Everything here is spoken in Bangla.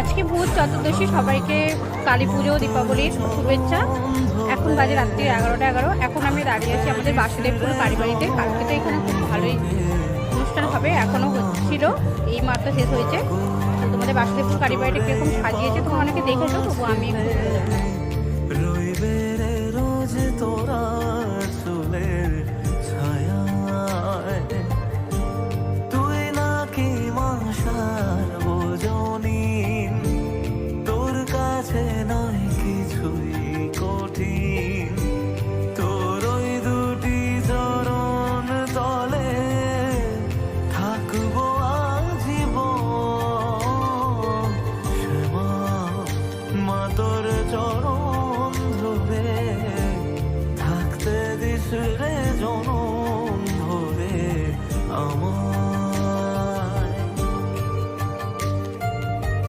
আজকে ভূত চতুর্দশী, সবাইকে কালী পুজো দীপাবলির শুভেচ্ছা। এখন বাজে রাত্রি এগারোটা এগারো। এখন আমি দাঁড়িয়ে আছি আমাদের বাসুদেবপুর বাড়িতে। কালকে তো এখানে খুব ভালোই অনুষ্ঠান হবে এখনও হচ্ছিল। এই মাত্র শেষ হয়েছে। তোমাদের বাসুদেবপুর বাড়িটা কীরকম সাজিয়েছে তোমরা অনেকে দেখেছ তবু আমি তোর চরণ